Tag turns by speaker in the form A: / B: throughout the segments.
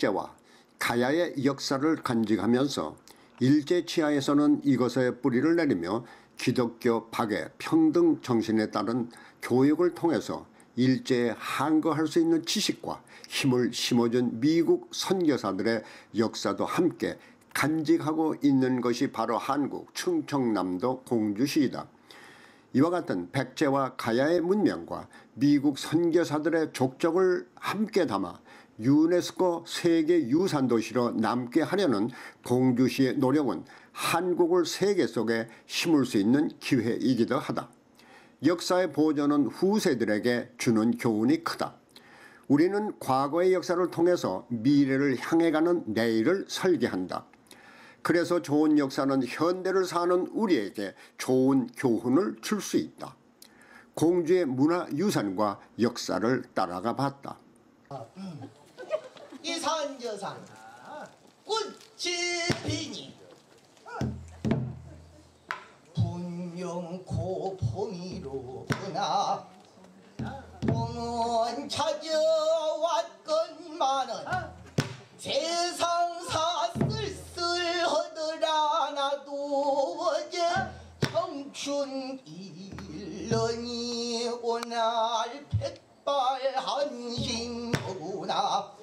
A: 백제와 가야의 역사를 간직하면서 일제 치하에서는 이것에 뿌리를 내리며 기독교 박애 평등 정신에 따른 교육을 통해서 일제에 항거할 수 있는 지식과 힘을 심어준 미국 선교사들의 역사도 함께 간직하고 있는 것이 바로 한국 충청남도 공주시이다. 이와 같은 백제와 가야의 문명과 미국 선교사들의 족적을 함께 담아 유네스코 세계 유산도시로 남게 하려는 공주시의 노력은 한국을 세계 속에 심을 수 있는 기회이기도 하다. 역사의 보존은 후세들에게 주는 교훈이 크다. 우리는 과거의 역사를 통해서 미래를 향해 가는 내일을 설계한다. 그래서 좋은 역사는 현대를 사는 우리에게 좋은 교훈을 줄 수 있다. 공주의 문화유산과 역사를 따라가 봤다.
B: 이 산저산 꽃이 피니 백발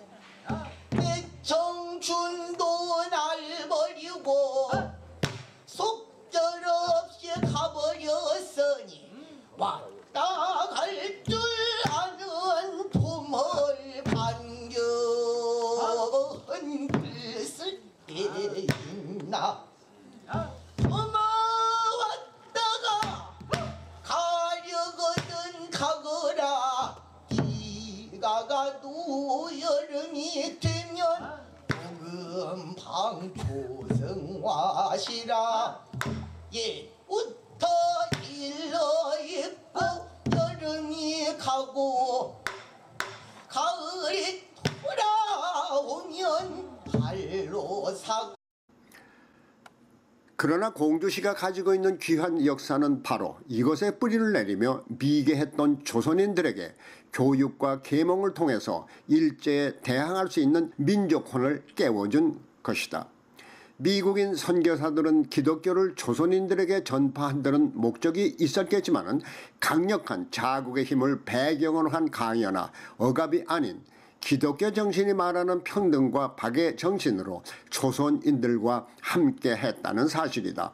B: 여름이 되면 금방 조성화시라. 옛부터 일러 입고 여름이 가고 가을이 돌아오면 발로 사
A: 그러나 공주시가 가지고 있는 귀한 역사는 바로 이것에 뿌리를 내리며 미개했던 조선인들에게 교육과 계몽을 통해서 일제에 대항할 수 있는 민족혼을 깨워준 것이다. 미국인 선교사들은 기독교를 조선인들에게 전파한다는 목적이 있었겠지만 강력한 자국의 힘을 배경으로 한 강연화 억압이 아닌 기독교 정신이 말하는 평등과 박의 정신으로 조선인들과 함께 했다는 사실이다.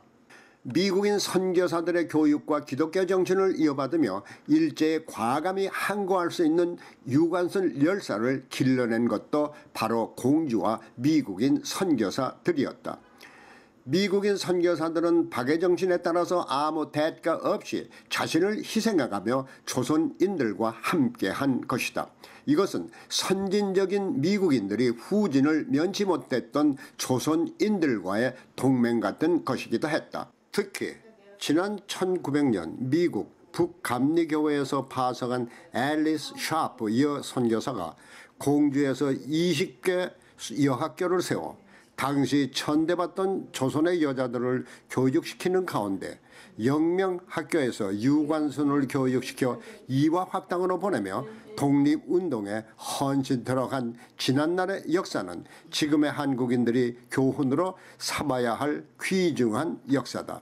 A: 미국인 선교사들의 교육과 기독교 정신을 이어받으며 일제에 과감히 항거할 수 있는 유관순 열사를 길러낸 것도 바로 공주와 미국인 선교사들이었다. 미국인 선교사들은 박의 정신에 따라서 아무 대가 없이 자신을 희생해가며 조선인들과 함께한 것이다. 이것은 선진적인 미국인들이 후진을 면치 못했던 조선인들과의 동맹 같은 것이기도 했다. 특히 지난 1900년 미국 북감리교회에서 파송한 앨리스 샤프 여 선교사가 공주에서 20개 여학교를 세워 당시 천대받던 조선의 여자들을 교육시키는 가운데 영명학교에서 유관순을 교육시켜 이화 학당으로 보내며 독립운동에 헌신 들어간 지난날의 역사는 지금의 한국인들이 교훈으로 삼아야 할 귀중한 역사다.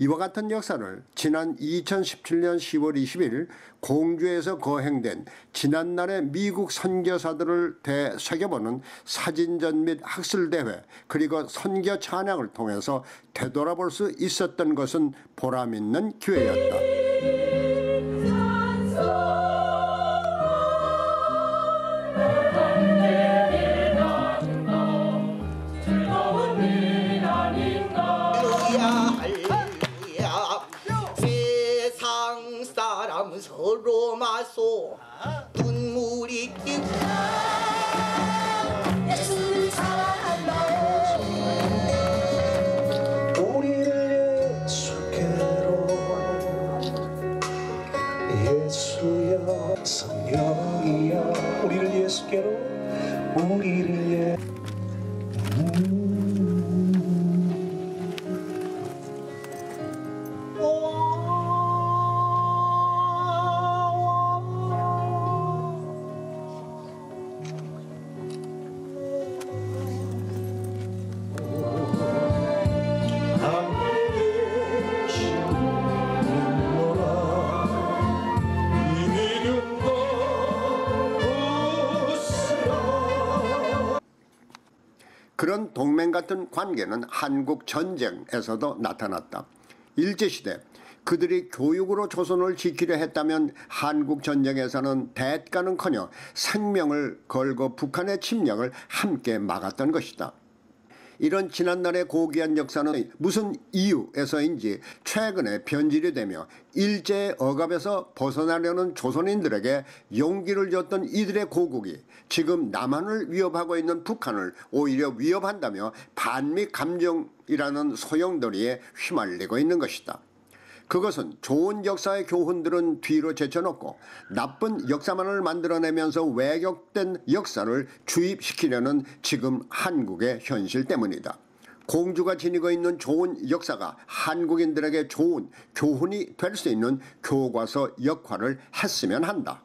A: 이와 같은 역사를 지난 2017년 10월 20일 공주에서 거행된 지난날의 미국 선교사들을 되새겨보는 사진전 및 학술대회 그리고 선교 찬양을 통해서 되돌아볼 수 있었던 것은 보람있는 기회였다.
B: 마소. 눈물이 끼고
C: 예수를 사랑한다
D: 우리를 예수께로 예수여 성령이여. 우리를 예수께로 우리를 예
A: 그런 동맹 같은 관계는 한국 전쟁에서도 나타났다. 일제시대 그들이 교육으로 조선을 지키려 했다면 한국 전쟁에서는 대가는커녕 생명을 걸고 북한의 침략을 함께 막았던 것이다. 이런 지난날의 고귀한 역사는 무슨 이유에서인지 최근에 변질이 되며 일제의 억압에서 벗어나려는 조선인들에게 용기를 줬던 이들의 고국이 지금 남한을 위협하고 있는 북한을 오히려 위협한다며 반미 감정이라는 소용돌이에 휘말리고 있는 것이다. 그것은 좋은 역사의 교훈들은 뒤로 제쳐놓고 나쁜 역사만을 만들어내면서 왜곡된 역사를 주입시키려는 지금 한국의 현실 때문이다. 공주가 지니고 있는 좋은 역사가 한국인들에게 좋은 교훈이 될 수 있는 교과서 역할을 했으면 한다.